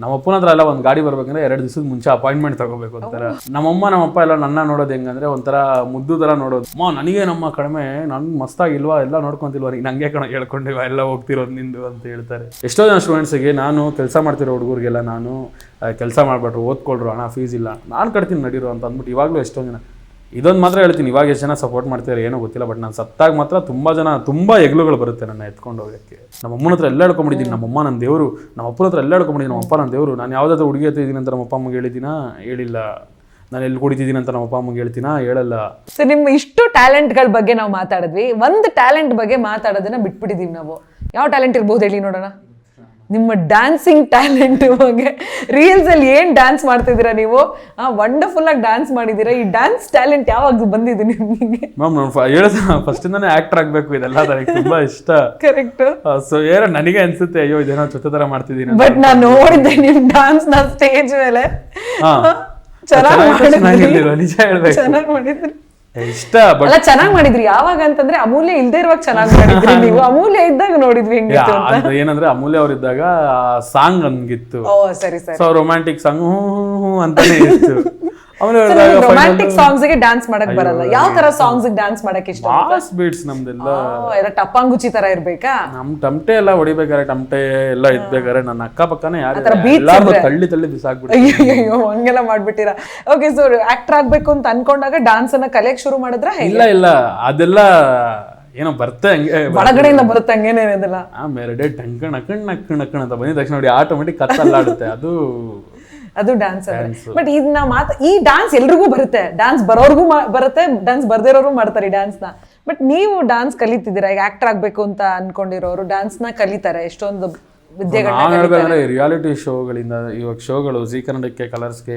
ನಮ್ಮ ಅಪ್ಪನ ಹತ್ರ ಎಲ್ಲ ಒಂದು ಗಾಡಿ ಬರ್ಬೇಕಂದ್ರೆ ಎರಡು ದಿವಸದ ಮುಂಚೆ ಅಪಾಯಿಂಟ್ಮೆಂಟ್ ತಗೋಬೇಕು ಅಂತಾರೆ ನಮ್ಮಮ್ಮ ನಮ್ಮಪ್ಪ ಎಲ್ಲ ನನ್ನ ನೋಡೋದು ಹೆಂಗಂದ್ರೆ ಒಂಥರ ಮುದ್ದು ಥರ ನೋಡೋದು. ಮಾ ನನಗೆ ನಮ್ಮ ಕಡಿಮೆ ನನ್ ಮಸ್ತಾಗಿಲ್ವಾ? ಎಲ್ಲ ನೋಡ್ಕೊಂತಿಲ್ವಾ? ನೀನು ಹಂಗೆ ಕಣ ಹೇಳ್ಕೊಂಡಿವ ಎಲ್ಲ ಹೋಗ್ತಿರೋದು ನಿಂದು ಅಂತ ಹೇಳ್ತಾರೆ. ಎಷ್ಟೋ ಜನ ಸ್ಟೂಡೆಂಟ್ಸಿಗೆ ನಾನು ಕೆಲಸ ಮಾಡ್ತಿರೋ ಹುಡುಗರಿಗೆಲ್ಲ ನಾನು ಕೆಲಸ ಮಾಡಿಬಿಟ್ರು ಓದ್ಕೊಳ್ರು ಹಣ ಫೀಸ್ ಇಲ್ಲ. ನಾನು ಕಟ್ತೀನಿ ನಡೀರು ಅಂತ ಅಂದ್ಬಿಟ್ಟು ಇವಾಗಲೂ ಎಷ್ಟೋ ಜನ. ಇದೊಂದು ಮಾತ್ರ ಹೇಳ್ತೀನಿ ಇವಾಗ ಎಷ್ಟು ಜನ ಸಪೋರ್ಟ್ ಮಾಡ್ತಾರೆ ಏನೋ ಗೊತ್ತಿಲ್ಲ ಬಟ್ ನಾನು ಸತ್ತಾಗ ಮಾತ್ರ ತುಂಬ ಜನ ತುಂಬ ಎಗ್ಲುಗಳು ಬರುತ್ತೆ ನನ್ನ ಎತ್ಕೊಂಡು ಹೋಗೋಕ್ಕೆ. ನಮ್ಮ ಅಮ್ಮನ ಹತ್ರ ಎಲ್ಲ ಹೇಳ್ಕೊಂಬಿಟ್ಟಿದ್ದೀನಿ ನಮ್ಮಮ್ಮ ನನ್ನ ದೇವರು ನಮ್ಮ ಅಪ್ಪನ ಹತ್ರ ಎಲ್ಲ ಹೇಳ್ಕೊಂಬಿಟ್ಟಿದ್ದೀನಿ ನಮ್ಮ ಅಪ್ಪ ನನ್ನ ದೇವರು. ನಾನು ಯಾವುದಾದ್ರೂ ಹುಡುಗಿ ಹತ್ರ ಇದ್ದೀನಿ ಅಂತ ನಮ್ಮ ಅಪ್ಪ ಅಮ್ಮಗೆ ಹೇಳಿದ್ದೀನ ಹೇಳಿಲ್ಲ. ನಾನು ಎಲ್ಲಿ ಕುಡಿತಿದ್ದೀನಿ ಅಂತ ನಮ್ಮ ಅಪ್ಪ ಅಮ್ಮಗೆ ಹೇಳ್ತೀನಾ? ಹೇಳಲ್ಲ. ಸರ್ ನಿಮ್ಮ ಇಷ್ಟು ಟ್ಯಾಲೆಂಟ್ಗಳ ಬಗ್ಗೆ ನಾವು ಮಾತಾಡಿದ್ವಿ. ಒಂದು ಟ್ಯಾಲೆಂಟ್ ಬಗ್ಗೆ ಮಾತಾಡೋದನ್ನ ಬಿಟ್ಬಿಟ್ಟಿದ್ದೀವಿ ನಾವು. ಯಾವ ಟ್ಯಾಲೆಂಟ್ ಇರ್ಬೋದು ಹೇಳಿ ನೋಡೋಣ. ನಿಮ್ಮ ಡ್ಯಾನ್ಸಿಂಗ್ ಟ್ಯಾಲೆಂಟ್ ಬಗ್ಗೆ ರೀಲ್ಸ್ ಅಲ್ಲಿ ಏನ್ ಡ್ಯಾನ್ಸ್ ಮಾಡ್ತಿದ್ದೀರಾ ನೀವು? ವಂಡರ್ಫುಲ್ ಆಗಿ ಡ್ಯಾನ್ಸ್ ಮಾಡಿದ್ದೀರಾ? ಈ ಡ್ಯಾನ್ಸ್ ಟ್ಯಾಲೆಂಟ್ ಯಾವಾಗ ಬಂದಿದೆ ನಿಮಗೆ? ಮ್ಯಾಮ್ ನಾನು ಹೇಳಿದ ಫಸ್ಟಿಂದಾನೇ ಆ್ಯಕ್ಟರ್ ಆಗಬೇಕು ಇದೆಲ್ಲ ನನಗೆ ತುಂಬ ಇಷ್ಟ. ಕರೆಕ್ಟ್ ಸೊ ಏನೋ ನನಗೆ ಅನ್ಸುತ್ತೆ ಅಯ್ಯೋ ಇದೇನೋ ಜೊತೆ ಥರ ಮಾಡ್ತಿದ್ದೀನಿ ಬಟ್ ನಾನು ನೋಡಿದ್ದೆ ನಿಮ್ ಡಾನ್ಸ್ನ ಸ್ಟೇಜ್ ಮೇಲೆ. ಹಾ. ಚೆನ್ನಾಗಿ ನಿಜ ಹೇಳ್ಬೇಕು. ಚೆನ್ನಾಗಿ ಮಾಡಿದ್ರಿ. ಇಷ್ಟ ಬಟ್ ಅಲ್ಲ ಚೆನ್ನಾಗಿ ಮಾಡಿದ್ರಿ. ಯಾವಾಗ ಅಂತಂದ್ರೆ ಅಮೂಲ್ಯ ಇಲ್ದೇ ಇರುವಾಗ ಚೆನ್ನಾಗಿ ಮಾಡಿದ್ರಿ ನೀವು. ಅಮೂಲ್ಯ ಇದ್ದಾಗ ನೋಡಿದ್ವಿ ಹೆಂಗಿತ್ತು ಅಂತ. ಏನಂದ್ರೆ ಅಮೂಲ್ಯ ಅವ್ರಿದ್ದಾಗ ಸಾಂಗ್ ಹಂಗಿತ್ತು. ಓ ಸರಿ ಸರಿ. ಸೊ ರೊಮ್ಯಾಂಟಿಕ್ ಸಾಂಗ್ ಹ್ಞೂ ಹ್ಞೂ ಅಂತಾನೆ ಇತ್ತು. ರೊಮ್ಯಾಂಟಿಕ್ ಸಾಂಗ್ಸ್ಗೆ ಡ್ಯಾನ್ಸ್ ಮಾಡಕ್ ಬರಲ್ಲ. ಯಾವ ತರ ಸಾಂಗ್ಸ್ ಡ್ಯಾನ್ಸ್ ಮಾಡಕ್ ಇಷ್ಟ ಬಾಸ್ ಬೀಟ್ಸ್ ನಮ್ದೆಲ್ಲ. ಎಲ್ಲ ಟಪ್ಪಾಂಗುಚಿ ತರ ಇರ್ಬೇಕಾ? ನಮ್ ಟಮಟೆ ಎಲ್ಲ ಹೊಡಿಬೇಕಾರೆ ಟಮಟೆ ಎಲ್ಲ ಇದ್ಬೇಕಾರೆ ನನ್ನ ಅಕ್ಕ ಪಕ್ಕನೇ ಯಾರು. ತಳ್ಳಿ ತಳ್ಳಿ ಬಿಸಾಕ್ಬಿಟ್ಟು ಅಯ್ಯೋ ಹಂಗೆಲ್ಲ ಮಾಡ್ಬಿಟ್ಟಿರ? ಓಕೆ ಸೊ ಆಕ್ಟರ್ ಆಗ್ಬೇಕು ಅಂತ ಅನ್ಕೊಂಡಾಗ ಡ್ಯಾನ್ಸ್ ಅನ್ನ ಕಲಿಯಕ್ ಶುರು ಮಾಡಿದ್ರ ಇಲ್ಲ ಇಲ್ಲ. ಅದೆಲ್ಲ ಏನೋ ಬರ್ತೆ ಹಂಗೆ ಒಳಗಡೆಯಿಂದ ಬರುತ್ತೆ ಹಂಗೇನೇನಿದೆಲ್ಲ ಆಮೇಲೆ ಡೇ ಟಂಕಣ್ ಅಕ್ಕಣ್ ಅಕ್ಕಣ್ ಅಕ್ಕಣ್ ಅಂತ ಬಂದಿದ ತಕ್ಷಣ ನೋಡಿ ಆಟೋಮೆಟಿಕ್ ಕತ್ತಲ್ಲಾಡುತ್ತೆ. ಅದು ಅದು ಡ್ಯಾನ್ಸ್ ಬಟ್ ಇದನ್ನ ಮಾತ ಈ ಡ್ಯಾನ್ಸ್ ಎಲ್ರಿಗೂ ಬರುತ್ತೆ. ಡ್ಯಾನ್ಸ್ ಬರೋರ್ಗೂ ಬರುತ್ತೆ ಡ್ಯಾನ್ಸ್ ಬರ್ದಿರೋರು ಮಾಡ್ತಾರೆ ಈ ಡ್ಯಾನ್ಸ್ನ. ಬಟ್ ನೀವು ಡ್ಯಾನ್ಸ್ ಕಲಿತಿದ್ದೀರಾ? ಈಗ ಆಕ್ಟರ್ ಆಗ್ಬೇಕು ಅಂತ ಅನ್ಕೊಂಡಿರೋರು ಡ್ಯಾನ್ಸ್ನ ಕಲಿತಾರೆ ಎಷ್ಟೊಂದು ಹೇಳ್ಬೇಕಂದ್ರೆ ರಿಯಾಲಿಟಿ ಶೋಗಳಿಂದ ಇವಾಗ ಶೋಗಳು ಜಿ ಕನ್ನಡಕ್ಕೆ ಕಲರ್ಸ್ಗೆ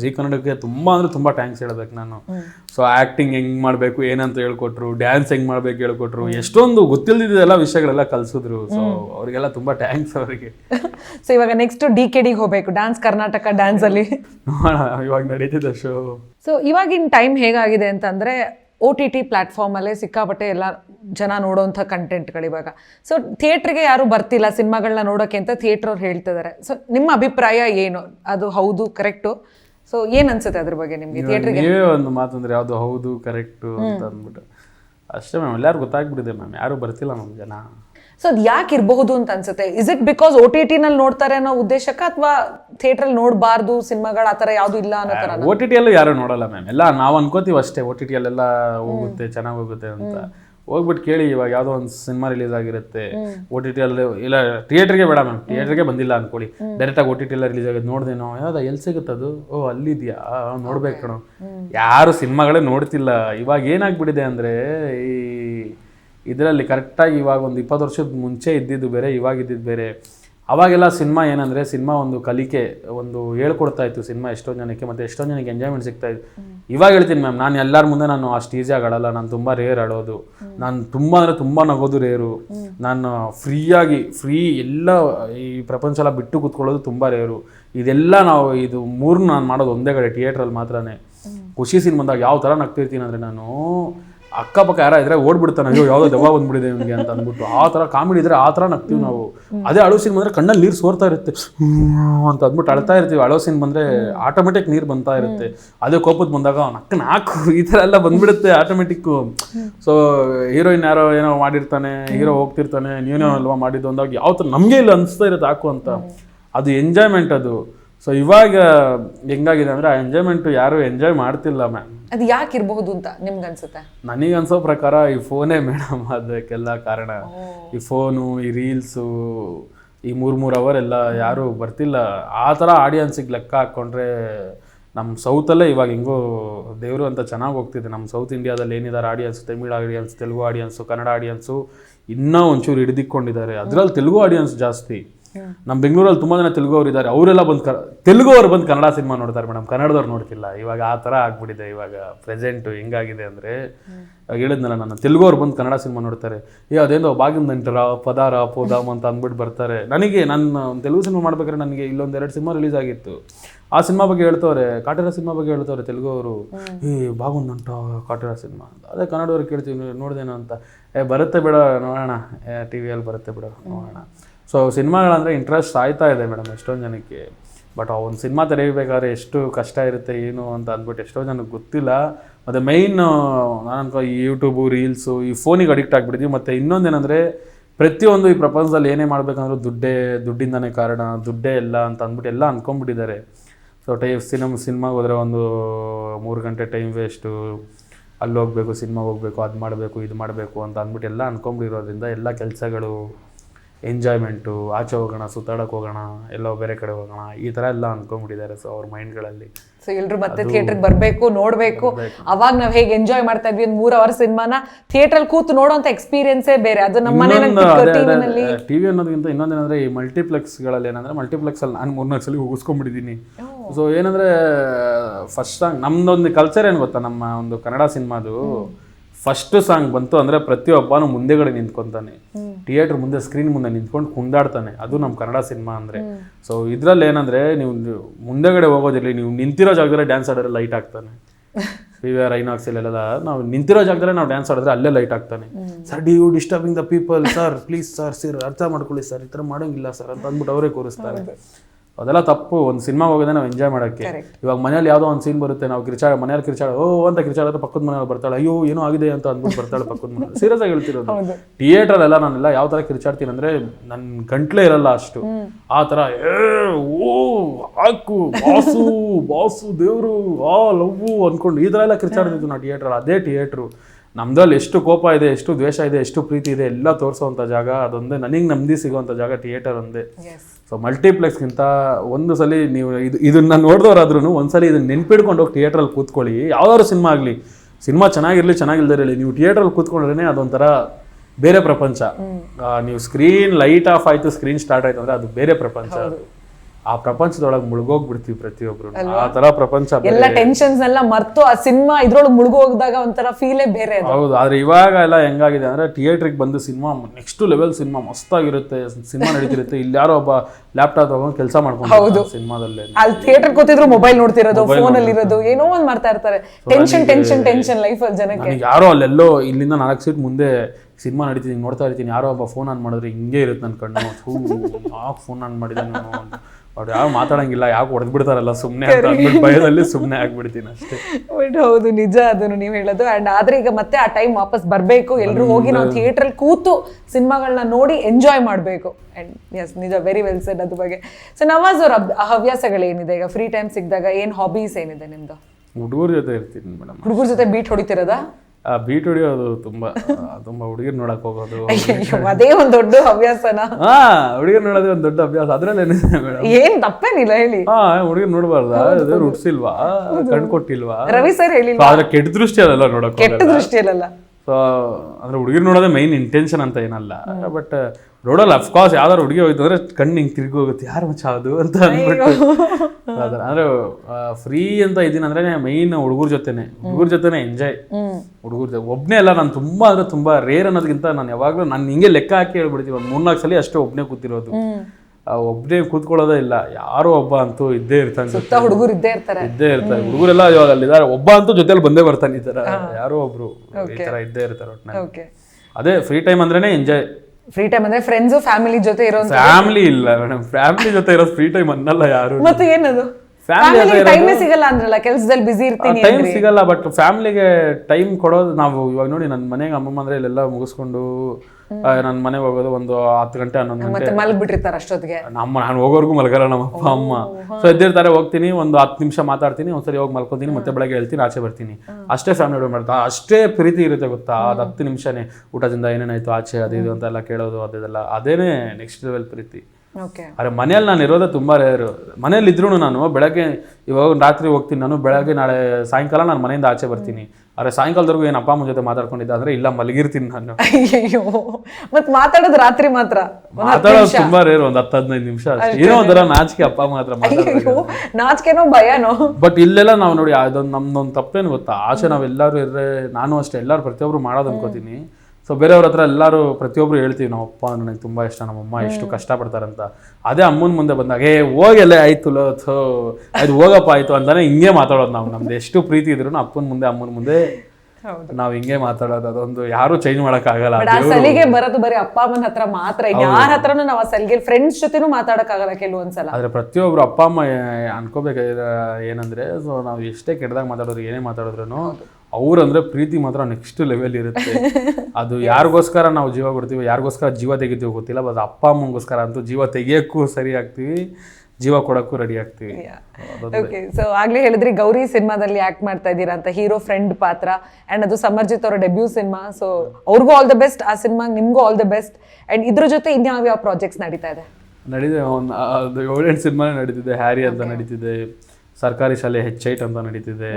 ಜಿ ಕನ್ನಡಕ್ಕೆ ತುಂಬಾ ಅಂದ್ರೆ ತುಂಬಾ ಟ್ಯಾಂಕ್ಸ್ ಹೇಳ್ಬೇಕು ನಾನು. ಸೊ ಆಕ್ಟಿಂಗ್ ಹೆಂಗ್ ಮಾಡ್ಬೇಕು ಏನಂತ ಹೇಳ್ಕೊಟ್ರು ಡ್ಯಾನ್ಸ್ ಹೆಂಗ್ ಮಾಡ್ಬೇಕು ಹೇಳ್ಕೊಟ್ರು ಎಷ್ಟೊಂದು ಗೊತ್ತಿಲ್ದಿದ್ದೆಲ್ಲ ವಿಷಯಗಳೆಲ್ಲ ಕಲ್ಸಿದ್ರು. ಸೊ ಅವ್ರಿಗೆಲ್ಲ ತುಂಬಾ ಟ್ಯಾಂಕ್ಸ್ ಅವರಿಗೆ. ಸೊ ಇವಾಗ ನೆಕ್ಸ್ಟ್ ಡಿ ಕೆ ಡಿಗೆ ಹೋಗ್ಬೇಕು ಡ್ಯಾನ್ಸ್ ಕರ್ನಾಟಕ ಡ್ಯಾನ್ಸ್ ಅಲ್ಲಿ. ನೋಡೋಣ ಇವಾಗ ನಡೀತಿದ್ದ ಶೋ ಸೊ ಇವಾಗಿನ ಟೈಮ್ ಹೇಗಾಗಿದೆ ಅಂತಂದರೆ ಒ ಟಿ ಟಿ ಪ್ಲ್ಯಾಟ್ಫಾರ್ಮಲ್ಲೇ ಸಿಕ್ಕಾಪಟ್ಟೆ ಎಲ್ಲ ಜನ ನೋಡೋವಂಥ ಕಂಟೆಂಟ್ಗಳು ಇವಾಗ. ಸೊ ಥಿಯೇಟ್ರಿಗೆ ಯಾರು ಬರ್ತಿಲ್ಲ ಸಿನಿಮಾಗಳನ್ನ ನೋಡೋಕ್ಕೆ ಅಂತ ಥಿಯೇಟ್ರ್ ಅವ್ರು ಹೇಳ್ತಿದ್ದಾರೆ. ಸೊ ನಿಮ್ಮ ಅಭಿಪ್ರಾಯ ಏನು? ಅದು ಹೌದು ಕರೆಕ್ಟು ಸೊ ಏನು ಅನ್ಸುತ್ತೆ ಅದ್ರ ಬಗ್ಗೆ ನಿಮಗೆ ಥಿಯೇಟ್ರಿಗೆ ನೀವೇ ಒಂದು ಮಾತಂದ್ರೆ ಯಾವುದು ಹೌದು ಕರೆಕ್ಟು ಅಂತ ಅಂದ್ಬಿಟ್ಟು. ಅಷ್ಟೇ ಮ್ಯಾಮ್ ಎಲ್ಲರೂ ಗೊತ್ತಾಗ್ಬಿಟ್ಟಿದೆ ಮ್ಯಾಮ್ ಯಾರು ಬರ್ತಿಲ್ಲ ಮ್ಯಾಮ್ ಜನ. ಸೊ ಅದು ಯಾಕೆ ಇರಬಹುದು ಅಂತ ಅನ್ಸುತ್ತೆ? Is it because O T ಟಿನಲ್ಲಿ ನೋಡ್ತಾರೆ ಅನ್ನೋ ಉದ್ದೇಶಕ್ಕ ಅಥವಾ ಥಿಯೇಟ್ರಲ್ಲಿ ನೋಡಬಾರ್ದು ಸಿನಿಮಾಗಳು ಆ ಥರ ಯಾವುದು ಇಲ್ಲ ಅನ್ನೋ ಥರ ಓ ಟಿ ಟಿಯಲ್ಲೂ ಯಾರು ನೋಡಲ್ಲ ಮ್ಯಾಮ್ ಎಲ್ಲ ನಾವು ಅನ್ಕೋತೀವಿ ಅಷ್ಟೇ. ಓ ಟಿ ಟಿಯಲ್ಲೆಲ್ಲ ಹೋಗುತ್ತೆ ಚೆನ್ನಾಗಿ ಹೋಗುತ್ತೆ ಅಂತ. ಹೋಗ್ಬಿಟ್ಟು ಕೇಳಿ ಇವಾಗ ಯಾವ್ದೋ ಒಂದು ಸಿನಿಮಾ ರಿಲೀಸ್ ಆಗಿರುತ್ತೆ. ಓ ಟಿ ಟಿಯಲ್ಲಿ ಇಲ್ಲ ಥಿಯೇಟರ್ಗೆ ಬೇಡ ಮ್ಯಾಮ್ ಥಿಯೇಟ್ರಿಗೆ ಬಂದಿಲ್ಲ ಅನ್ಕೊಳ್ಳಿ. ಡೈರೆಕ್ಟಾಗಿ ಓ ಟಿ ಟಿ ಎಲ್ಲ ರಿಲೀಸ್ ಆಗೋದು ನೋಡ್ದೇನೋ? ಯಾವ್ದು ಎಲ್ಲಿ ಸಿಗುತ್ತೆ ಅದು? ಓ ಅಲ್ಲಿದ್ಯಾ? ನೋಡ್ಬೇಕು ಕಣೋ. ಯಾರು ಸಿನಿಮಾಗಳೇ ನೋಡ್ತಿಲ್ಲ. ಇವಾಗ ಏನಾಗ್ಬಿಟ್ಟಿದೆ ಅಂದ್ರೆ ಈ ಇದರಲ್ಲಿ ಕರೆಕ್ಟಾಗಿ ಇವಾಗ ಒಂದು ಇಪ್ಪತ್ತು ವರ್ಷದ ಮುಂಚೆ ಇದ್ದಿದ್ದು ಬೇರೆ ಇವಾಗ ಇದ್ದಿದ್ದು ಬೇರೆ. ಅವಾಗೆಲ್ಲ ಸಿನಿಮಾ ಏನಂದರೆ ಸಿನಿಮಾ ಒಂದು ಕಲಿಕೆ ಒಂದು ಹೇಳ್ಕೊಡ್ತಾ ಇತ್ತು ಸಿನಿಮಾ ಎಷ್ಟೊಂದು ಜನಕ್ಕೆ ಮತ್ತೆ ಎಷ್ಟೊಂದು ಜನಕ್ಕೆ ಎಂಜಾಯ್ಮೆಂಟ್ ಸಿಗ್ತಾ ಇತ್ತು. ಇವಾಗ ಹೇಳ್ತೀನಿ ಮ್ಯಾಮ್ ನಾನು ಎಲ್ಲರ ಮುಂದೆ ನಾನು ಅಷ್ಟು ಈಸಿಯಾಗಿ ಆಡಲ್ಲ ನಾನು ತುಂಬ ರೇರ್ ಆಡೋದು. ನಾನು ತುಂಬ ಅಂದರೆ ತುಂಬ ನಗೋದು ರೇರು ನಾನು ಫ್ರೀಯಾಗಿ ಫ್ರೀ ಎಲ್ಲ ಈ ಪ್ರಪಂಚ ಎಲ್ಲ ಬಿಟ್ಟು ಕೂತ್ಕೊಳ್ಳೋದು ತುಂಬ ರೇರು ಇದೆಲ್ಲ ನಾವು ಇದು ಮೂರು ನಾನು ಮಾಡೋದು ಒಂದೇ ಕಡೆ ಥಿಯೇಟ್ರಲ್ಲಿ ಮಾತ್ರನೇ. ಖುಷಿ ಸಿನಿಮಾದಾಗ ಬಂದಾಗ ಯಾವ ಥರ ನಗ್ತಿರ್ತೀನಿ ಅಂದರೆ ನಾನು ಅಕ್ಕಪಕ್ಕ ಯಾರ ಇದ್ರೆ ಓಡ್ಬಿಡ್ತಾನೆ ಅಯ್ಯೋ ಯಾವುದೋ ದೆವ್ವ ಬಂದ್ಬಿಡಿದೆ ನಿಮಗೆ ಅಂತ ಅಂದ್ಬಿಟ್ಟು. ಆ ಥರ ಕಾಮಿಡಿ ಇದ್ರೆ ಆ ಥರ ನಗ್ತೀವಿ ನಾವು. ಅದೇ ಅಳು ಸೀನ್ ಬಂದ್ರೆ ಕಣ್ಣಲ್ಲಿ ನೀರು ಸೋರ್ತಾ ಇರುತ್ತೆ. ಅಂತ ಅಂದ್ಬಿಟ್ಟು ಅಳ್ತಾ ಇರ್ತೀವಿ. ಅಳೋ ಸೀನ್ ಬಂದ್ರೆ ಆಟೋಮೆಟಿಕ್ ನೀರು ಬಂತಾ ಇರುತ್ತೆ. ಅದೇ ಕೋಪದ ಬಂದಾಗ ನಕ್ಕ ನಾಲ್ಕು ಈ ಥರ ಎಲ್ಲ ಬಂದ್ಬಿಡುತ್ತೆ ಆಟೋಮೆಟಿಕ್ಕು ಸೊ ಹೀರೋಯಿನ್ ಯಾರೋ ಏನೋ ಮಾಡಿರ್ತಾನೆ ಹೀರೋ ಹೋಗ್ತಿರ್ತಾನೆ ನೀವೇನೋ ಅಲ್ವಾ ಮಾಡಿದ್ದು ಅಂದಾಗ ಯಾವ ಥರ ನಮಗೆ ಇಲ್ಲ ಅನಿಸ್ತಾ ಇರುತ್ತೆ ಹಾಕು ಅಂತ. ಅದು ಎಂಜಾಯ್ಮೆಂಟ್ ಅದು. ಸೊ ಇವಾಗ ಹೆಂಗಾಗಿದೆ ಅಂದ್ರೆ ಆ ಎಂಜಾಯ್ಮೆಂಟು ಯಾರು ಎಂಜಾಯ್ ಮಾಡ್ತಿಲ್ಲ ಮ್ಯಾಮ್ ಅದು ಯಾಕೆ ಇರಬಹುದು ಅಂತ ನಿಮ್ಗೆ ಅನ್ಸುತ್ತೆ ನನಗೆ ಅನ್ಸೋ ಪ್ರಕಾರ ಈ ಫೋನೇ ಮೇಡಮ್ ಅದಕ್ಕೆಲ್ಲ ಕಾರಣ. ಈ ಫೋನು ಈ ರೀಲ್ಸು ಈ ಮೂರು ಮೂರು ಅವರ್ ಎಲ್ಲ ಯಾರು ಬರ್ತಿಲ್ಲ. ಆ ಥರ ಆಡಿಯನ್ಸಿಗೆ ಲೆಕ್ಕ ಹಾಕ್ಕೊಂಡ್ರೆ ನಮ್ಮ ಸೌತಲ್ಲೇ ಇವಾಗ ಹಿಂಗೋ ದೇವರು ಅಂತ ಚೆನ್ನಾಗಿ ಹೋಗ್ತಿದೆ. ನಮ್ಮ ಸೌತ್ ಇಂಡಿಯಾದಲ್ಲಿ ಏನಿದ್ದಾರೆ audience Tamil audience Telugu audience Kannada audience ಇನ್ನೂ ಒಂಚೂರು ಹಿಡಿದಿಕ್ಕೊಂಡಿದ್ದಾರೆ ಅದರಲ್ಲಿ ತೆಲುಗು ಆಡಿಯನ್ಸ್ ಜಾಸ್ತಿ. ನಮ್ಮ ಬೆಂಗಳೂರಲ್ಲಿ ತುಂಬ ಜನ ತೆಲುಗು ಇದ್ದಾರೆ. ಅವರೆಲ್ಲ ಬಂದು ಕ ತೆಲುಗು ಅವ್ರು ಬಂದು ಕನ್ನಡ ಸಿನಿಮಾ ನೋಡ್ತಾರೆ ಮೇಡಮ್. ಕನ್ನಡದವ್ರು ನೋಡ್ತಿಲ್ಲ. ಇವಾಗ ಆ ಥರ ಆಗ್ಬಿಟ್ಟಿದೆ ಇವಾಗ ಪ್ರೆಸೆಂಟು ಹೆಂಗಾಗಿದೆ ಅಂದರೆ. ಇವಾಗ ಹೇಳಿದ್ನಲ್ಲ ನಾನು ತೆಲುಗು ಅವ್ರು ಬಂದು ಕನ್ನಡ ಸಿನಿಮಾ ನೋಡ್ತಾರೆ. ಏ, ಅದೇನೋ ಬಾಗಿನ ನಂಟರ, ಪದಾರ, ಪೋದಾಮ್ ಅಂತ ಅಂದ್ಬಿಟ್ಟು ಬರ್ತಾರೆ. ನನಗೆ, ನನ್ನ ತೆಲುಗು ಸಿನಿಮಾ ಮಾಡ್ಬೇಕಾದ್ರೆ ನನಗೆ ಇಲ್ಲೊಂದು ಎರಡು ಸಿನಿಮಾ ರಿಲೀಸ್ ಆಗಿತ್ತು. ಆ ಸಿನಿಮಾ ಬಗ್ಗೆ ಹೇಳ್ತವ್ರೆ, ಕಾಟರ ಸಿನಿಮಾ ಬಗ್ಗೆ ಹೇಳ್ತವ್ರೆ ತೆಲುಗು ಅವರು ಏ ಬಾಗುಂದಂಟ ಕಾಟರ ಸಿನಿಮಾ ಅದೇ ಕನ್ನಡವ್ರು ಕೇಳ್ತೀವಿ, ನೋಡ್ದೇನೋ ಅಂತ. ಏ, ಬರುತ್ತೆ ಬಿಡೋ, ನೋಡೋಣ. ಟಿ ವಿಯಲ್ಲಿ ಬರುತ್ತೆ ಬಿಡೋ, ನೋಡೋಣ. ಸೊ ಸಿನಿಮಾಗಳಂದರೆ ಇಂಟ್ರೆಸ್ಟ್ ಆಯ್ತಾ ಇದೆ ಮೇಡಮ್ ಎಷ್ಟೊಂದು ಜನಕ್ಕೆ. ಬಟ್ ಆ ಒಂದು ಸಿನಿಮಾ ತೆರೆಯಬೇಕಾದ್ರೆ ಎಷ್ಟು ಕಷ್ಟ ಇರುತ್ತೆ, ಏನು ಅಂತ ಅಂದ್ಬಿಟ್ಟು ಎಷ್ಟೋ ಜನಕ್ಕೆ ಗೊತ್ತಿಲ್ಲ. ಮತ್ತು ಮೈನ್ ನಾನು ಅನ್ಕೋ, ಈ ಯೂಟ್ಯೂಬು ರೀಲ್ಸು ಈ ಫೋನಿಗೆ ಅಡಿಕ್ಟ್ ಆಗಿಬಿಟ್ಟಿದ್ವಿ. ಮತ್ತು ಇನ್ನೊಂದೇನೆಂದರೆ ಪ್ರತಿಯೊಂದು ಈ ಪ್ರಪಂಚದಲ್ಲಿ ಏನೇ ಮಾಡಬೇಕಂದ್ರೂ ದುಡ್ಡೇ, ದುಡ್ಡಿಂದನೇ ಕಾರಣ, ದುಡ್ಡೇ ಇಲ್ಲ ಅಂತ ಅಂದ್ಬಿಟ್ಟು ಎಲ್ಲ ಅಂದ್ಕೊಂಬಿಟ್ಟಿದ್ದಾರೆ ಸೊ ಟೈ, ಸಿನಿಮ್, ಸಿನಿಮಾಗೆ ಹೋದರೆ ಒಂದು ಮೂರು ಗಂಟೆ ಟೈಮ್ ವೇಸ್ಟು ಅಲ್ಲಿ ಹೋಗಬೇಕು ಸಿನಿಮಾಗೆ ಹೋಗಬೇಕು, ಅದು ಮಾಡಬೇಕು, ಇದು ಮಾಡಬೇಕು ಅಂತ ಅಂದ್ಬಿಟ್ಟು ಎಲ್ಲ ಅಂದ್ಕೊಂಬಿಡಿರೋದ್ರಿಂದ ಎಲ್ಲ ಕೆಲಸಗಳು ಎಂಜಾಯ್ಮೆಂಟು ಆಚೆ ಹೋಗೋಣ ಸುತ್ತಾಡಕ್ಕೆ ಹೋಗೋಣ ಎಲ್ಲೋ ಬೇರೆ ಕಡೆ ಹೋಗೋಣ ಈ ಥರ ಎಲ್ಲ ಅಂದ್ಕೊಂಡ್ಬಿಟ್ಟಿದ್ದಾರೆ ಸೊ ಅವ್ರ ಮೈಂಡ್ಗಳಲ್ಲಿ. ಸೊ ಎಲ್ಲರೂ ಮತ್ತೆ ಥಿಯೇಟ್ರಿಗೆ ಬರಬೇಕು ನೋಡ್ಬೇಕು. ಅವಾಗ ನಾವು ಹೇಗೆ ಎಂಜಾಯ್ ಮಾಡ್ತಾ ಇದ್ವಿ ಒಂದು ಮೂರು ಅವರ್ ಸಿನಿಮಾನ ಥಿಯೇಟರ್ ಕೂತು ನೋಡೋಂಥ ಎಕ್ಸ್ಪೀರಿಯನ್ಸೇ ಬೇರೆ. ಅದು ನಮ್ಮ ಮನೇಲಿ ಟಿವಿನಲ್ಲಿ ಟಿ ವಿ ಅನ್ನೋದಕ್ಕಿಂತ ಇನ್ನೊಂದೇನಂದ್ರೆ ಈ ಮಲ್ಟಿಪ್ಲೆಕ್ಸ್ಗಳಲ್ಲಿ ಏನಂದ್ರೆ ಮಲ್ಟಿಪ್ಲೆಕ್ಸಲ್ಲಿ ನಾನು ಮೂರ್ನಾಲ್ಕು ಸಲ ಉಗಿಸ್ಕೊಂಡ್ಬಿಟ್ಟಿದ್ದೀನಿ. ಸೊ ಏನಂದ್ರೆ ಫಸ್ಟ್ ಟೈಮ್ ನಮ್ದೊಂದು ಕಲ್ಚರ್ ಏನು ಗೊತ್ತಾ? ನಮ್ಮ ಒಂದು ಕನ್ನಡ ಸಿನಿಮಾದು. ಫಸ್ಟ್ ಸಾಂಗ್ ಬಂತು ಅಂದ್ರೆ ಪ್ರತಿಯೊಬ್ಬನು ಮುಂದೆಗಡೆ ನಿಂತ್ಕೊಂತಾನೆ. ಥಿಯೇಟರ್ ಮುಂದೆ ಸ್ಕ್ರೀನ್ ಮುಂದೆ ನಿಂತ್ಕೊಂಡು ಕುಂದಾಡ್ತಾನೆ. ಅದು ನಮ್ಮ ಕನ್ನಡ ಸಿನಿಮಾ ಅಂದ್ರೆ. ಸೊ ಇದ್ರಲ್ಲಿ ಏನಂದ್ರೆ ನೀವು ಮುಂದೆಗಡೆ ಹೋಗೋದಿರಲಿ ನೀವು ನಿಂತಿರೋ ಜಾಗದಲ್ಲಿ ಡ್ಯಾನ್ಸ್ ಆಡಿದ್ರೆ ಲೈಟ್ ಆಗ್ತಾನೆ. ಪಿ ವಿ ಆರ್ ಐನಾಕ್ಸ್ ಇಲ್ಲೆಲ್ಲ ನಾವು ನಿಂತಿರೋ ಜಾಗದಲ್ಲಿ ನಾವು ಡ್ಯಾನ್ಸ್ ಆಡಿದ್ರೆ ಅಲ್ಲೇ ಲೈಟ್ ಆಗ್ತಾನೆ. Sir do you disturbing the people sir please sir sir ಅರ್ಥ ಮಾಡ್ಕೊಳ್ಳಿ ಸರ್ ಈ ಥರ ಮಾಡೋಂಗಿಲ್ಲ ಸರ್ ಅಂತ ಅಂದ್ಬಿಟ್ಟು ಅವರೇ ಕೂರಿಸ್ತಾರೆ. ಅದೆಲ್ಲ ತಪ್ಪು. ಒಂದು ಸಿನಿಮಾ ಹೋಗೋದೇ ನಾವು ಎಂಜಾಯ್ ಮಾಡೋಕ್ಕೆ. ಇವಾಗ ಮನೇಲಿ ಯಾವುದೋ ಒಂದು ಸೀನ್ ಬರುತ್ತೆ ನಾವು ಕಿರ್ಚಾಡ ಮನೆಯಲ್ಲಿ ಕಿರ್ಚಾಡ ಓ ಅಂತ ಕಿರ್ಚಾಡಿದ್ರೆ ಪಕ್ಕದ ಮನೆಯವ್ರು ಬರ್ತಾಳೆ ಅಯ್ಯೋ ಏನೋ ಆಗಿದೆ ಅಂತ ಅಂದ್ಬಿಟ್ಟು ಬರ್ತಾಳೆ ಪಕ್ಕದ ಮನೆ. ಸೀರಿಯಸ್ ಆಗಿ ಹೇಳ್ತಿರೋದು. ಥಿಯೇಟರ್ ಎಲ್ಲ ನಾನೆಲ್ಲ ಯಾವ ತರ ಕಿರ್ಚಾಡ್ತೀನಿ ಅಂದ್ರೆ ನನ್ನ ಗಂಟ್ಲೇ ಇರಲ್ಲ ಅಷ್ಟು. ಆ ಥರ ಏ ಓ ಹಾಕು ಬಾಸು ಬಾಸು ದೇವರು ಆ ಲವ್ವು ಅನ್ಕೊಂಡು ಈ ಥರ ಎಲ್ಲ ಕಿರ್ಚಾಡ್ತಿದ್ದು ನಾ ಥಿಯೇಟರ್ ಅದೇ ಥಿಯೇಟ್ರು ನಮ್ದ್ರಲ್ಲಿ ಎಷ್ಟು ಕೋಪ ಇದೆ ಎಷ್ಟು ದ್ವೇಷ ಇದೆ ಎಷ್ಟು ಪ್ರೀತಿ ಇದೆ ಎಲ್ಲ ತೋರಿಸೋವಂಥ ಜಾಗ. ಅದೊಂದೇ ನನಗೆ ನೆಮ್ಮದಿ ಸಿಗೋವಂಥ ಜಾಗ ಥಿಯೇಟರ್ ಒಂದೇ. ಸೊ ಮಲ್ಟಿಪ್ಲೆಕ್ಸ್ಗಿಂತ ಒಂದು ಸಲ ನೀವು ಇದು ಇದನ್ನ ನೋಡಿದವರಾದ್ರೂ ಒಂದ್ಸಲಿ ಇದನ್ನ ನೆನ್ಪಿಡ್ಕೊಂಡು ಹೋಗಿ ಥಿಯೇಟ್ರಲ್ಲಿ ಕೂತ್ಕೊಳ್ಳಿ. ಯಾವ್ದಾದ್ರು ಸಿನಿಮಾ ಆಗಲಿ. ಸಿನಿಮಾ ಚೆನ್ನಾಗಿರಲಿ ಚೆನ್ನಾಗಿಲ್ದೇ ಇರಲಿ ನೀವು ಥಿಯೇಟ್ರಲ್ಲಿ ಕೂತ್ಕೊಂಡ್ರೇ ಅದೊಂಥರ ಬೇರೆ ಪ್ರಪಂಚ. ನೀವು ಸ್ಕ್ರೀನ್ ಲೈಟ್ ಆಫ್ ಆಯಿತು ಸ್ಕ್ರೀನ್ ಸ್ಟಾರ್ಟ್ ಆಯ್ತು ಅಂದ್ರೆ ಅದು ಬೇರೆ ಪ್ರಪಂಚ. ಅದು. ಆ ಪ್ರಪಂಚದೊಳಗೆ ಮುಳುಗೋಗ್ಬಿಡ್ತೀವಿ ಪ್ರತಿಯೊಬ್ರು. ಆ ತರ ಪ್ರಪಂಚ. ಎಲ್ಲ ಟೆನ್ಷನ್ಸ್ ಎಲ್ಲ ಮರ್ತು ಆ ಸಿನಿಮಾ ಇದ್ರೊಳಗೆ ಮುಳುಗೋಗ್ದಾಗ ಹೋಗಿದಾಗ ಒಂಥರ ಫೀಲೇ ಬೇರೆ ಹೌದು ಆದ್ರೆ ಇವಾಗ ಎಲ್ಲ ಹೆಂಗಾಗಿದೆ ಅಂದ್ರೆ ಥಿಯೇಟ್ರಿಗೆ ಬಂದು ಸಿನಿಮಾ ನೆಕ್ಸ್ಟ್ ಲೆವೆಲ್ ಸಿನಿಮಾ ಮಸ್ತಾಗಿರುತ್ತೆ ಸಿನಿಮಾ ನಡೀತಿರುತ್ತೆ. ಇಲ್ಲಿ ಯಾರೋ ಒಬ್ಬ ಲ್ಯಾಪ್ಟಾಪ್ ತಗೊಂಡು ಕೆಲಸ ಮಾಡ್ಕೊಂಡು ಸಿನಿಮಾದಲ್ಲೇ. ಅಲ್ಲಿ ಥಿಯೇಟರ್ ಕೂತಿದ್ರು ಮೊಬೈಲ್ ನೋಡ್ತಿರೋದು ಫೋನ್ ಅಲ್ಲಿ ಇರೋದು ಏನೋ ಒಂದ್ ಮಾಡ್ತಾ ಇರ್ತಾರೆ. ಟೆನ್ಷನ್ ಟೆನ್ಷನ್ ಟೆನ್ಷನ್ ಲೈಫ್ ಅಲ್ಲಿ ಜನಕ್ಕೆ. ಯಾರೋ ಅಲ್ಲೆಲ್ಲೋ ಇಲ್ಲಿಂದ ನಾಲ್ಕು ಸೀಟ್ ಮುಂದೆ ಸಿನಿಮಾ ನಡೀತಿದ್ದೀನಿ ನೋಡ್ತಾ ಇರ್ತೀನಿ. ಯಾರೋ ಒಬ್ಬ ಫೋನ್ ಆನ್ ಮಾಡಿದ್ರೆ ಹಿಂಗೆ ಇರುತ್ತೆ ನನ್ನ ಕಣ್ಣು. ಹೂ ಯಾಕೆ ಫೋನ್ ಆನ್ ಮಾಡಿದೆ ನಾನು. ಅವ್ರು ಯಾರು ಮಾತಾಡಂಗಿಲ್ಲ ಯಾಕೆ ಹೊಡೆದು ಬಿಡ್ತಾರಲ್ಲ ಸುಮ್ಮನೆ ಅಂತ ಭಯದಲ್ಲಿ ಸುಮ್ಮನೆ ಆಗ್ಬಿಡ್ತೀನಿ ಅಷ್ಟೇ. ಬಟ್ ಹೌದು ನಿಜ ಅದನ್ನು ನೀವು ಹೇಳೋದು. ಅಂಡ್ ಆದ್ರೆ ಈಗ ಮತ್ತೆ ಆ ಟೈಮ್ ವಾಪಸ್ ಬರಬೇಕು. ಎಲ್ಲರೂ ಹೋಗಿ ನಾವು ಥಿಯೇಟರ್ ಕೂತು ಸಿನಿಮಾಗಳನ್ನ ನೋಡಿ ಎಂಜಾಯ್ ಮಾಡಬೇಕು. ಅಂಡ್ ಎಸ್ ನಿಜ ವೆರಿ ವೆಲ್ ಸೆಡ್ ಅದ್ರ ಬಗ್ಗೆ. ಸೊ ನವಾಜ್ ಅವ್ರ ಹವ್ಯಾಸಗಳು ಏನಿದೆ ಈಗ ಫ್ರೀ ಟೈಮ್ ಸಿಕ್ಕಿದಾಗ ಏನ್ ಹಾಬೀಸ್ ಏನಿದೆ ನಿಮ್ದು? ಹುಡುಗರ ಜೊತೆ ಇರ್ತೀನಿ ಮೇಡಮ್. ಹುಡುಗರ ಜೊತೆ ಬೀಟ್ ಹೊಡಿತಿರೋದಾ? ಆ ಬೀಟ್ ಹೊಡಿಯೋದು ತುಂಬಾ ತುಂಬಾ ಹುಡುಗಿರ್ ನೋಡಕ್ ಹೋಗೋದು. ಅದೇ ಒಂದ್ ದೊಡ್ಡ ಹವ್ಯಾಸನ? ಹಾ ಹುಡುಗಿರ್ ನೋಡೋದೇ ಒಂದು ದೊಡ್ಡ ಅಭ್ಯಾಸ ಅದ್ರಲ್ಲಿ ಏನ್ ತಪ್ಪೇನಿಲ್ಲ ಹೇಳಿ. ಹಾ ಹುಡುಗಿರ್ ನೋಡ್ಬಾರ್ದಾ? ದೇವ್ರು ಹುಡ್ಸಿಲ್ವಾ ಕಣ್ ಕೊಟ್ಟಿಲ್ವಾ? ರವಿ ಸರ್ ಹೇಳಿಲ್ಲ ಆದ್ರೆ ಕೆಟ್ಟ ದೃಷ್ಟಿ ಅದೆಲ್ಲ ನೋಡಕ್ ಕೆಟ್ಟ ದೃಷ್ಟಿಯಲ್ಲ ಸೊ ಅಂದರೆ ಹುಡುಗಿರ್ ನೋಡೋದೇ ಮೈನ್ ಇಂಟೆನ್ಷನ್ ಅಂತ ಏನಲ್ಲ. ಬಟ್ ರೋಡಲ್ಲಿ ಅಫ್ಕೋರ್ಸ್ ಯಾವ್ದಾದ್ರು ಹುಡುಗಿ ಹೋಯ್ತು ಅಂದ್ರೆ ಕಣ್ಣು ಹಿಂಗೆ ತಿರುಗಿ ಹೋಗುತ್ತೆ. ಯಾರು ಮಚ್ಚ ಅದು ಅಂತ ಅಂದ್ಬಿಟ್ಟು. ಅಂದರೆ ಅಂದ್ರೆ ಫ್ರೀ ಅಂತ ಇದ್ದೀನಿ ಅಂದ್ರೆ ಮೈನ್ ಹುಡುಗರ ಜೊತೆನೆ. ಹುಡುಗರ ಜೊತೆನೆ ಎಂಜಾಯ್ ಹುಡುಗರ ಜೊತೆ ಒಬ್ನೇ ಅಲ್ಲ ನಾನು ತುಂಬಾ ಅಂದ್ರೆ ತುಂಬಾ ರೇರ್ ಅನ್ನೋದಕ್ಕಿಂತ ನಾನು ಯಾವಾಗಲೂ ನಾನು ಹಿಂಗೆ ಲೆಕ್ಕ ಹಾಕಿ ಹೇಳ್ಬಿಡ್ತೀವಿ. ಒಂದು ಮೂರ್ನಾಲ್ಕು ಸಲ ಅಷ್ಟೇ ಒಬ್ನೇ ಕೂತಿರೋದು. ಆ ಒಬ್ನೇ ಕೂತ್ಕೊಳ್ಳೋದೇ ಇಲ್ಲ. ಯಾರು ಒಬ್ಬ ಅಂತೂ ಇದ್ದೇ ಇರ್ತಾನೆ. ಸುತ್ತ ಹುಡುಗರು ಇದ್ದೇ ಇರ್ತಾರೆ. ಇದ್ದೇ ಇರ್ತಾರೆ. ಹುಡುಗರೆಲ್ಲ ಇವಾಗ ಅಲ್ಲಿದ್ದಾರೆ. ಒಬ್ಬ ಅಂತೂ ಜೊತೆಲಿ ಬಂದೇ ಬರ್ತಾನೆ ಈ ತರ ಯಾರೋ ಒಬ್ರು ಈ ತರ ಇದ್ದೇ ಇರ್ತಾರೆ ಒಟ್ಟಿನಲ್ಲಿ ಅದೇ ಫ್ರೀ ಟೈಮ್ ಅಂದ್ರೇನೆ ಎಂಜಾಯ್ ಫ್ರೀ ಟೈಮ್ ಅಂದ್ರೆ ಫ್ರೆಂಡ್ಸ್ ಫ್ಯಾಮಿಲಿ ಜೊತೆ ಇರೋ ಫ್ಯಾಮಿಲಿ ಇಲ್ಲ ಮೇಡಮ್ ಫ್ಯಾಮಿಲಿ ಜೊತೆ ಇರೋ ಫ್ರೀ ಟೈಮ್ ಅನ್ನಲ್ಲ ಯಾರು. ಮತ್ತೆ ಏನದು? ಫ್ಯಾಮಿಲಿ ಟೈಮ್ ಸಿಗಲ್ಲ ಅಂದ್ರಲ್ಲ ಕೆಲಸದಲ್ಲಿ ಬಿಜಿ ಇರ್ತೀನಿ ಟೈಮ್ ಸಿಗಲ್ಲ ಬಟ್ ಫ್ಯಾಮಿಲಿಗೆ ಟೈಮ್ ಕೊಡೋದು ನಾವು ಇವಾಗ ನೋಡಿ ನನ್ನ ಮನೆಗೆ ಅಮ್ಮಮ್ಮ ಅಂದ್ರೆ ಇಲ್ಲೆಲ್ಲ ಮುಗಿಸ್ಕೊಂಡು ನನ್ನ ಮನೆಗೆ ಹೋಗೋದು ಒಂದು ಹತ್ತು ಗಂಟೆ ಹನ್ನೊಂದು ಗಂಟೆ. ಮತ್ತೆ ಮಲಗ್ ಬಿಟ್ಟಿರ್ತಾರೆ ಅಷ್ಟೊತ್ತಿಗೆ. ನಮ್ಮ ನಾನು ಹೋಗೋರ್ಗು ಮಲಗಲ್ಲ ನಮ್ಮ ಅಪ್ಪ ಅಮ್ಮ. ಸೊ ಎದ್ದಿರ್ತಾರೆ ಹೋಗ್ತೀನಿ ಒಂದು ಹತ್ತು ನಿಮಿಷ ಮಾತಾಡ್ತೀನಿ ಒಂದ್ಸರಿ ಹೋಗಿ ಮಲ್ಕೊತೀನಿ ಮತ್ತೆ ಬೆಳಗ್ಗೆ ಹೇಳ್ತೀನಿ ಆಚೆ ಬರ್ತೀನಿ. ಅಷ್ಟೇ ಫ್ಯಾಮಿಲಿ ಮಾಡ್ತಾ ಅಷ್ಟೇ ಪ್ರೀತಿ ಇರುತ್ತೆ ಗೊತ್ತಾ? ಅದು ಹತ್ತು ನಿಮಿಷನೇ ಊಟದಿಂದ ಏನೇನಾಯ್ತು ಆಚೆ ಅದು ಇದು ಅಂತೆಲ್ಲ ಕೇಳೋದು ಅದೆಲ್ಲ ಅದೇನೇ ನೆಕ್ಸ್ಟ್ ಲೆವೆಲ್ ಪ್ರೀತಿ. ಅರೆ ಮನೆಯಲ್ಲಿ ಮನೇಲಿ ನಾನು ಇರೋದೇ ತುಂಬ ರೇರು ಮನೇಲಿ ಇದ್ರೂ ನಾನು ಬೆಳಗ್ಗೆ ಇವಾಗ ರಾತ್ರಿ ಹೋಗ್ತೀನಿ ನಾನು ಬೆಳಗ್ಗೆ ನಾಳೆ ಸಾಯಂಕಾಲ ನಾನು ಮನೆಯಿಂದ ಆಚೆ ಬರ್ತೀನಿ. ಆದರೆ ಸಾಯಂಕಾಲದವರೆಗೂ ಏನು ಅಪ್ಪ ಅಮ್ಮ ಜೊತೆ ಮಾತಾಡ್ಕೊಂಡಿದ್ದ ಅಂದ್ರೆ ಇಲ್ಲ ಮಲಗಿರ್ತೀನಿ ನಾನು. ಅಯ್ಯೋ ಮತ್ ಮಾತಾಡೋದು ರಾತ್ರಿ ಮಾತ್ರ. ಮಾತಾಡೋದು. ತುಂಬಾ ರೇರ್ ಒಂದು ಹತ್ತು ಹದಿನೈದು ನಿಮಿಷ ಅಷ್ಟೇ. ಏನೋ ಒಂಥರ ನಾಚಿಕೆ ಅಪ್ಪ ಮಾತ್ರ ನಾಚಿಕೆನೋ ಭಯನೋ. ಬಟ್ ಇಲ್ಲೆಲ್ಲ ನಾವು ನೋಡಿ ಅದೊಂದು ನಮ್ದೊಂದು ತಪ್ಪೇನು ಗೊತ್ತಾ? ಆಚೆ ನಾವೆಲ್ಲರೂ ಇರ್ರೆ ನಾನು ಅಷ್ಟೇ ಎಲ್ಲರೂ ಪ್ರತಿಯೊಬ್ರು ಮಾಡೋದು ಅನ್ಕೋತೀನಿ. ಸೊ ಬೇರೆಯವ್ರ ಹತ್ರ ಎಲ್ಲರೂ ಪ್ರತಿಯೊಬ್ರು ಹೇಳ್ತೀವಿ ನಮ್ಮ ಅಪ್ಪ ನನಗೆ ತುಂಬಾ ಇಷ್ಟ ನಮ್ಮ ಅಮ್ಮ ಎಷ್ಟು ಕಷ್ಟಪಡ್ತಾರಂತ. ಅದೇ ಅಮ್ಮನ ಮುಂದೆ ಬಂದಾಗ ಏ ಹೋಗೆಲ್ಲ ಆಯ್ತು ಲೋ ಅದು ಹೋಗಪ್ಪ ಆಯ್ತು ಅಂತಾನೆ ಹಿಂಗೆ ಮಾತಾಡೋದು ನಾವು. ನಮ್ದು ಎಷ್ಟು ಪ್ರೀತಿ ಇದ್ರು ಅಪ್ಪನ ಮುಂದೆ ಅಮ್ಮನ ಮುಂದೆ ನಾವ್ ಹಿಂಗೆ ಮಾತಾಡೋದು ಅದೊಂದು ಯಾರು ಚೇಂಜ್ ಮಾಡಕ್ ಆಗಲ್ಲ ಆ ಸಲಿಗೆ ಬರೋದು ಬರೀ ಅಪ್ಪ ಅಮ್ಮನ ಹತ್ರ ಮಾತ್ರ. ಯಾರ ಹತ್ರನೂ ನಾವು ಆ ಸಲಿಗೆ ಫ್ರೆಂಡ್ಸ್ ಜೊತೆನೂ ಮಾತಾಡಕ್ಕಾಗಲ್ಲ ಕೆಲವೊಂದ್ಸಲ. ಆದ್ರೆ ಪ್ರತಿಯೊಬ್ರು ಅಪ್ಪ ಅಮ್ಮ ಅನ್ಕೋಬೇಕ ಏನಂದ್ರೆ ಸೊ ನಾವ್ ಎಷ್ಟೇ ಕೆಟ್ಟದಾಗ ಮಾತಾಡೋದು ಏನೇ ಮಾತಾಡಿದ್ರು ಅವ್ರಂದ್ರೆ ಪ್ರೀತಿ ಮಾತ್ರ ನೆಕ್ಸ್ಟ್ ಲೆವೆಲ್ ಇರುತ್ತೆ. ಅದು ಯಾರಿಗೋಸ್ಕರ ನಾವು ಜೀವ ಕೊಡ್ತೀವಿ ಯಾರಿಗೋಸ್ಕರ ಜೀವ ತೆಗಿತೀವಿ ಗೊತ್ತಿಲ್ಲ ಬಟ್ ಅಪ್ಪ ಅಮ್ಮಗೋಸ್ಕರ ಅಂತೂ ಜೀವ ತೆಗಿಯೋಕ್ಕೂ ಸರಿ ಆಗ್ತೀವಿ ಜೀವ ಕೊಡಕ್ಕೂ ರೆಡಿ ಆಗ್ತೀವಿ. ಓಕೆ ಸೊ ಆಗ್ಲೇ ಹೇಳಿದ್ರಿ ಗೌರಿ ಸಿನಿಮಾದಲ್ಲಿ ಆಕ್ಟ್ ಮಾಡ್ತಾ ಇದ್ದೀರಾ ಅಂತ ಹೀರೋ ಫ್ರೆಂಡ್ ಪಾತ್ರ ಅಂಡ್ ಅದು ಸಮರ್ಜಿತ್ ಅವರ ಡೆಬ್ಯೂ ಸಿನಿಮಾ. ಸೊ ಅವ್ರಿಗೂ ಆಲ್ ದ ಬೆಸ್ಟ್ ಆ ಸಿನಿಮಾ ನಿಮ್ಗೂ ಆಲ್ ದ ಬೆಸ್ಟ್ ಅಂಡ್ ಇದ್ರ ಜೊತೆ ಇನ್ಯಾವ ಯಾವ ಪ್ರಾಜೆಕ್ಟ್ಸ್ ನಡೀತಾ ಇದೆ? ನಡೀತಿದೆ ಒಂದು ಏಳೆಂಟು ಸಿನಿಮಾ ನಡೀತಿದೆ. ಹ್ಯಾರಿ ಅಂತ ನಡೀತಿದೆ. ಸರ್ಕಾರಿ ಶಾಲೆ ಹೆಚ್ ಐಟ್ ಅಂತ ನಡೀತಿದೆ.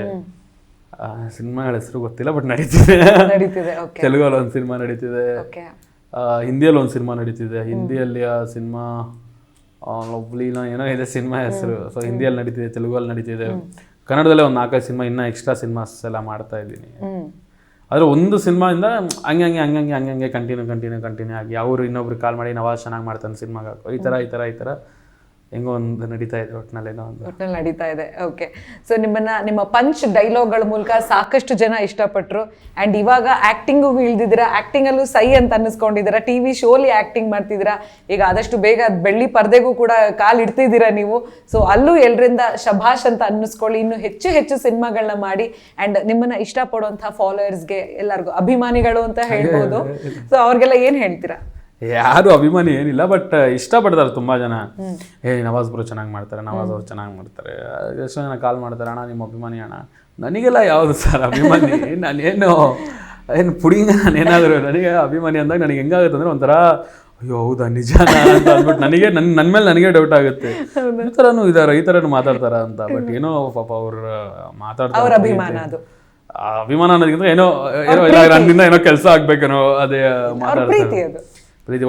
ಸಿನಿಮಾಗಳ ಹೆಸರು ಗೊತ್ತಿಲ್ಲ ಬಟ್ ನಡೀತಿದೆ. ತೆಲುಗಲ್ಲಿ ಒಂದು ಸಿನಿಮಾ ನಡೀತಿದೆ. ಹಿಂದಿಯಲ್ಲಿ ಒಂದು ಸಿನಿಮಾ ನಡೀತಿದೆ. ಹಿಂದಿಯಲ್ಲಿ ಆ ಸಿನಿಮಾ ಲವ್ಲಿನ ಏನೋ ಇದೆ ಸಿನಿಮಾ ಹೆಸರು. ಸೊ ಹಿಂದಿಯಲ್ಲಿ ನಡೀತಿದೆ ತೆಲುಗಲ್ಲಿ ನಡೀತಿದೆ. ಕನ್ನಡದಲ್ಲೇ ಒಂದು ನಾಲ್ಕೈದು ಸಿನಿಮಾ ಇನ್ನೂ ಎಕ್ಸ್ಟ್ರಾ ಸಿನಿಮಾಸ್ ಎಲ್ಲ ಮಾಡ್ತಾ ಇದ್ದೀನಿ. ಆದರೆ ಒಂದು ಸಿನಿಮಾದಿಂದ ಹಂಗೆ ಹಂಗೆ ಹಂಗಂಗೆ ಹಂಗಂಗೆ ಕಂಟಿನ್ಯೂ ಕಂಟಿನ್ಯೂ ಕಂಟಿನ್ಯೂ ಆಗಿ ಅವರು ಇನ್ನೊಬ್ರು ಕಾಲ್ ಮಾಡಿ ನವಾಜ್ ಚೆನ್ನಾಗಿ ಮಾಡ್ತಾನೆ ಸಿನಿಮಾಗೆ ಹಾಕೋ. ಈ ಥರ ಈ ಥರ ಈ ಥರ ಹೆಂಗೋ ಒಂದು ನಡೀತಾ ಇದೆ ಒಟ್ಟಿನಲ್ಲೇನೋ ಒಂದು. ಒಟ್ನಲ್ಲಿ ನಡೀತಾ ಇದೆ. ಓಕೆ ಸೊ ನಿಮ್ಮನ್ನ ನಿಮ್ಮ ಪಂಚ್ ಡೈಲಾಗ್ಗಳ ಮೂಲಕ ಸಾಕಷ್ಟು ಜನ ಇಷ್ಟಪಟ್ಟರು ಅಂಡ್ ಇವಾಗ ಆ್ಯಕ್ಟಿಂಗು ಇಳಿದಿದ್ದೀರಾ ಆ್ಯಕ್ಟಿಂಗಲ್ಲೂ ಸೈ ಅಂತ ಅನ್ನಿಸ್ಕೊಂಡಿದ್ದೀರಾ? ಟಿ ವಿ ಶೋಲಿ ಆಕ್ಟಿಂಗ್ ಮಾಡ್ತಿದ್ದೀರಾ? ಈಗ ಆದಷ್ಟು ಬೇಗ ಬೆಳ್ಳಿ ಪರದೆಗೂ ಕೂಡ ಕಾಲು ಇಡ್ತಿದ್ದೀರಾ ನೀವು? ಸೊ ಅಲ್ಲೂ ಎಲ್ಲರಿಂದ ಶಭಾಷ್ ಅಂತ ಅನ್ನಿಸ್ಕೊಳ್ಳಿ. ಇನ್ನು ಹೆಚ್ಚು ಹೆಚ್ಚು ಸಿನಿಮಾಗಳನ್ನ ಮಾಡಿ. ಅಂಡ್ ನಿಮ್ಮನ್ನ ಇಷ್ಟಪಡುವಂಥ ಫಾಲೋಯರ್ಸ್ಗೆ ಎಲ್ಲರಿಗೂ ಅಭಿಮಾನಿಗಳು ಅಂತ ಹೇಳ್ಬೋದು. ಸೊ ಅವ್ರಿಗೆಲ್ಲ ಏನು ಹೇಳ್ತೀರಾ? ಯಾರು ಅಭಿಮಾನಿ ಏನಿಲ್ಲ ಬಟ್ ಇಷ್ಟಪಡ್ತಾರೆ ತುಂಬಾ ಜನ. ಏ ನವಾಜ್ ಬ್ರೋ ಚೆನ್ನಾಗಿ ಮಾಡ್ತಾರೆ ನವಾಜ್ ಅವ್ರು ಚೆನ್ನಾಗಿ ಮಾಡ್ತಾರೆ. ಎಷ್ಟೋ ಜನ ಕಾಲ್ ಮಾಡ್ತಾರೆ ಅಣ್ಣ ನಿಮ್ಮ ಅಭಿಮಾನಿ ಅಣ್ಣ. ನನಗೆಲ್ಲ ಯಾವುದು ಸರ್ ಅಭಿಮಾನಿ? ನಾನೇನು ಏನು ಪುಡಿಂಗ ನಾನೇನಾದರೂ ನನಗೆ ಅಭಿಮಾನಿ ಅಂದಾಗ ನನಗೆ ಹೆಂಗಾಗುತ್ತೆ ಅಂದ್ರೆ ಒಂಥರ ಅಯ್ಯೋ ಹೌದಾ ನಿಜ ಅಂತ ಅಂದ್ಬಿಟ್ಟು ನನಗೆ ನನ್ನ ನನ್ನ ಮೇಲೆ ನನಗೆ ಡೌಟ್ ಆಗುತ್ತೆ. ಈ ಥರನೂ ಇದಾರೆ ಈ ಥರನೂ ಮಾತಾಡ್ತಾರ ಅಂತ ಬಟ್ ಏನೋ ಪಾಪ ಅವ್ರು ಮಾತಾಡ್ತಾರೆ ಅಭಿಮಾನ ಅನ್ನೋದಕ್ಕಿಂತ ಏನೋ ಏನೋ ಇಲ್ಲ ನನ್ನಿಂದ ಏನೋ ಕೆಲಸ ಆಗ್ಬೇಕೇನೋ ಅದೇ ಮಾತಾಡ್ತಾರೆ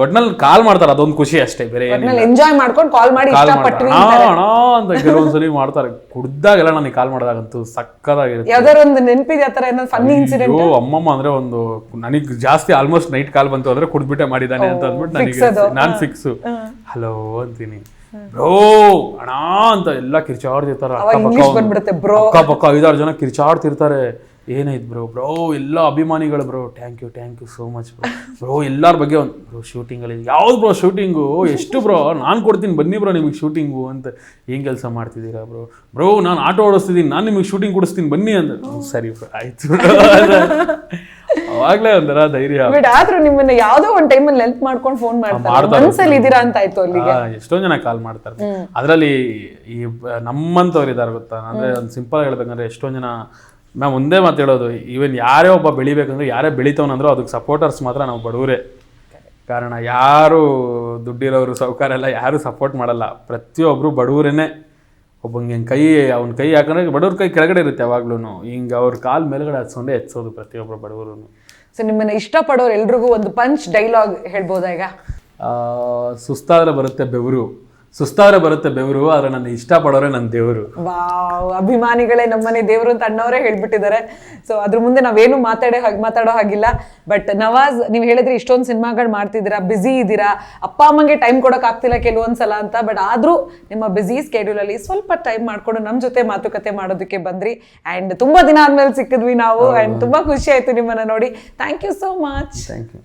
ಒಟ್ನಲ್ಲಿ ಕಾಲ್ ಮಾಡ್ತಾರೆ ಅದೊಂದು ಖುಷಿ ಅಷ್ಟೇ ಬೇರೆ ಏನಿಲ್ಲ. ಎಂಜಾಯ್ ಮಾಡ್ಕೊಂಡು ಕಾಲ್ ಮಾಡಿ ಕಾಲ್ ಇಷ್ಟಪಟ್ವಿ ಮಾಡ್ತಾರೆ ಅಣ್ಣ ಅಂತ ಕೆಲವೊಂದ್ಸಲಿ ಮಾಡ್ತಾರೆ. ಕುಡ್ದಾಗೆಲ್ಲ ನನಗೆ ಕಾಲ್ ಮಾಡಿದಾಗಂತೂ ಸಕ್ಕದಾಗಿರುತ್ತೆ ಯಾವ್ದಾದ್ರು ಒಂದು ನೆನಪಿದೆ ಆತರ ಏನಾದ್ರು ಫನ್ನಿ ಇನ್ಸಿಡೆಂಟ್ ಅಯ್ಯೋ ಅಮ್ಮಮ್ಮ ಅಂದ್ರೆ ಒಂದು ನನಗೆ ಜಾಸ್ತಿ ಆಲ್ಮೋಸ್ಟ್ ನೈಟ್ ಕಾಲ್ ಬಂತು ಅಂದ್ರೆ ಕುಡ್ಬಿಟ್ಟೆ ಮಾಡಿದ್ದಾನೆ ಅಂತ ಅಂದ್ಬಿಟ್ಟು ನನಗೆ ನಾನು ಫಿಕ್ಸು ಹಲೋ ಅಂತೀನಿ. ಬ್ರೋ ಅಣ್ಣ ಅಂತ ಎಲ್ಲ ಕಿರ್ಚಾಡ್ತಿರ್ತಾರೆ. ಅಕ್ಕಪಕ್ಕ ಐದಾರು ಜನ ಕಿರ್ಚಾಡ್ತಿರ್ತಾರೆ. ಏನಾಯ್ತು ಬ್ರೋ ಬ್ರೋ ಎಲ್ಲ ಅಭಿಮಾನಿಗಳು bro thank you thank you so much bro bro ಎಲ್ಲರ ಬಗ್ಗೆ ಒಂದು ಬ್ರೋ ಶೂಟಿಂಗಲ್ಲಿ ಯಾವ್ದು ಬ್ರೋ ಶೂಟಿಂಗು ಎಷ್ಟು ಬ್ರೋ ನಾನು ಕೊಡ್ತೀನಿ ಬನ್ನಿ ಬ್ರೋ ನಿಮಗೆ ಶೂಟಿಂಗು ಅಂತ. ಏನು ಕೆಲಸ ಮಾಡ್ತಿದ್ದೀರಾ ಬ್ರೋ ಬ್ರೋ ನಾನು ಆಟೋ ಓಡಿಸ್ತಿದ್ದೀನಿ ನಾನು ನಿಮಗೆ ಶೂಟಿಂಗ್ ಕೊಡಿಸ್ತೀನಿ ಬನ್ನಿ ಅಂತ. ಸರಿ ಬ್ರೋ ಆಯ್ತು ಅವಾಗಲೇ ಒಂಥರ ಧೈರ್ಯ. ಬಟ್ ಆದ್ರೂ ನಿಮ್ಮನ್ನ ಯಾವ್ದೋ ಒಂದು ಟೈಮಲ್ಲಿ ಹೆಲ್ಪ್ ಮಾಡ್ಕೊಂಡು ಫೋನ್ ಮಾಡ್ತಾರೆ. ಮನ್ಸಲ್ಲಿ ಇದೀರಾ ಅಂತ ಆಯ್ತು ಅಲ್ಲಿಗೆ. ಎಷ್ಟೊಂದ್ ಜನ ಕಾಲ್ ಮಾಡ್ತಾರೆ. ಅದರಲ್ಲಿ ಈ ನಮ್ಮಂತವ್ರು ಇದಾರೆ ಗೊತ್ತಾ? ಅಂದ್ರೆ ಒಂದು ಸಿಂಪಲ್ ಹೇಳ್ಬೇಕಂದ್ರೆ ಎಷ್ಟೊಂದ್ ಜನ ಮ್ಯಾಮ್ ಒಂದೇ ಮಾತು ಹೇಳೋದು ಈವನ್ ಯಾರೇ ಒಬ್ಬ ಬೆಳಿಬೇಕಂದ್ರೆ ಯಾರೇ ಬೆಳಿತವನಂದ್ರು ಅದಕ್ಕೆ ಸಪೋರ್ಟರ್ಸ್ ಮಾತ್ರ ನಾವು ಬಡವರೇ. ಕಾರಣ ಯಾರು ದುಡ್ಡಿರೋರು ಸೌಕರ್ಯ ಎಲ್ಲ ಯಾರು ಸಪೋರ್ಟ್ ಮಾಡಲ್ಲ. ಪ್ರತಿಯೊಬ್ಬರು ಬಡವರೇನೆ. ಒಬ್ಬಂಗೆ ಹಿಂಗೆ ಕೈ ಅವ್ನ ಕೈ ಯಾಕಂದ್ರೆ ಬಡವ್ರ ಕೈ ಕೆಳಗಡೆ ಇರುತ್ತೆ ಯಾವಾಗ್ಲೂ ಹಿಂಗೆ ಅವ್ರ ಕಾಲ್ ಮೇಲ್ಗಡೆ ಹಚ್ಕೊಂಡೇ ಹೆಚ್ಚೋದು ಪ್ರತಿಯೊಬ್ಬರು ಬಡವರು ಸೊ ನಿಮ್ಮನ್ನು ಇಷ್ಟಪಡೋರು ಎಲ್ರಿಗೂ ಒಂದು ಪಂಚ್ ಡೈಲಾಗ್ ಹೇಳ್ಬೋದಾ ಈಗ? ಸುಸ್ತಾದ್ರೆ ಬರುತ್ತೆ ಬೆವರು. ಸುಸ್ತಾದ್ರೆ ಬರುತ್ತೆ ಬೆವರು ಆದ್ರೆ ನನ್ನ ಇಷ್ಟಪಡೋರೆ ನನ್ನ ದೇವರು. ವಾವ್ ಅಭಿಮಾನಿಗಳೇ ನಮ್ಮನೆ ದೇವರು ಅಂತ ಅಣ್ಣವರೇ ಹೇಳ್ಬಿಟ್ಟಿದ್ದಾರೆ. ಸೊ ಅದ್ರ ಮುಂದೆ ನಾವೇನು ಮಾತಾಡೋ ಹಾಗೆ ಮಾತಾಡೋ ಹಾಗಿಲ್ಲ. ಬಟ್ ನವಾಜ್ ನೀವು ಹೇಳಿದ್ರೆ ಇಷ್ಟೊಂದು ಸಿನಿಮಾಗಳು ಮಾಡ್ತಿದ್ದೀರಾ ಬ್ಯುಸಿ ಇದ್ದೀರಾ. ಅಪ್ಪ ಅಮ್ಮಂಗೆ ಟೈಮ್ ಕೊಡೋಕೆ ಆಗ್ತಿಲ್ಲ ಕೆಲವೊಂದ್ಸಲ ಅಂತ. ಬಟ್ ಆದ್ರೂ ನಿಮ್ಮ ಬ್ಯುಸಿ ಸ್ಕೆಡ್ಯೂಲಲ್ಲಿ ಸ್ವಲ್ಪ ಟೈಮ್ ಮಾಡ್ಕೊಂಡು ನಮ್ಮ ಜೊತೆ ಮಾತುಕತೆ ಮಾಡೋದಕ್ಕೆ ಬಂದ್ರಿ. ಆ್ಯಂಡ್ ತುಂಬಾ ದಿನ ಆದ್ಮೇಲೆ ಸಿಕ್ಕಿದ್ವಿ ನಾವು. ಆ್ಯಂಡ್ ತುಂಬಾ ಖುಷಿ ಆಯ್ತು ನಿಮ್ಮನ್ನ ನೋಡಿ. Thank you so much thank you